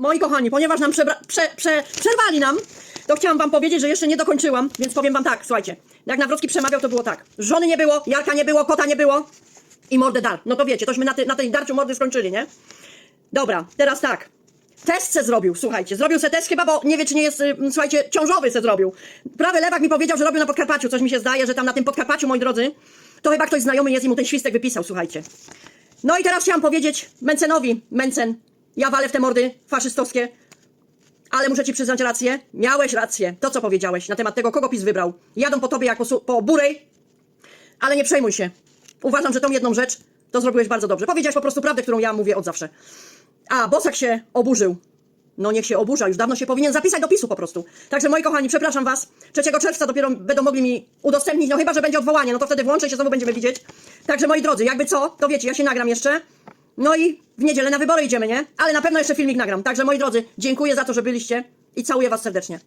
Moi kochani, ponieważ nam przebra- prze, prze, przerwali nam, to chciałam wam powiedzieć, że jeszcze nie dokończyłam, więc powiem wam tak, słuchajcie. Jak Nawrocki przemawiał, to było tak. Żony nie było, Jarka nie było, kota nie było i mordę dar. No to wiecie, tośmy na, ty, na tej darciu mordy skończyli, nie? Dobra, teraz tak. Test se zrobił, słuchajcie. Zrobił se test chyba, bo nie wie, czy nie jest, y, słuchajcie, ciążowy se zrobił. Prawy lewak mi powiedział, że robił na Podkarpaciu. Coś mi się zdaje, że tam na tym Podkarpaciu, moi drodzy, to chyba ktoś znajomy jest i mu ten świstek wypisał, słuchajcie. No i teraz chciałam powiedzieć Mencenowi, Mencen, ja walę w te mordy faszystowskie, ale muszę ci przyznać rację. Miałeś rację. To, co powiedziałeś na temat tego, kogo PiS wybrał. Jadą po tobie jak po, po burej, ale nie przejmuj się. Uważam, że tą jedną rzecz to zrobiłeś bardzo dobrze. Powiedziałeś po prostu prawdę, którą ja mówię od zawsze. A, Bosak się oburzył. No niech się oburza, już dawno się powinien zapisać do PiSu po prostu. Także moi kochani, przepraszam was. 3 czerwca dopiero będą mogli mi udostępnić, no chyba, że będzie odwołanie, no to wtedy włączę się, znowu będziemy widzieć. Także moi drodzy, jakby co, to wiecie, ja się nagram jeszcze. No i w niedzielę na wybory idziemy, nie? Ale na pewno jeszcze filmik nagram. Także moi drodzy, dziękuję za to, że byliście i całuję was serdecznie.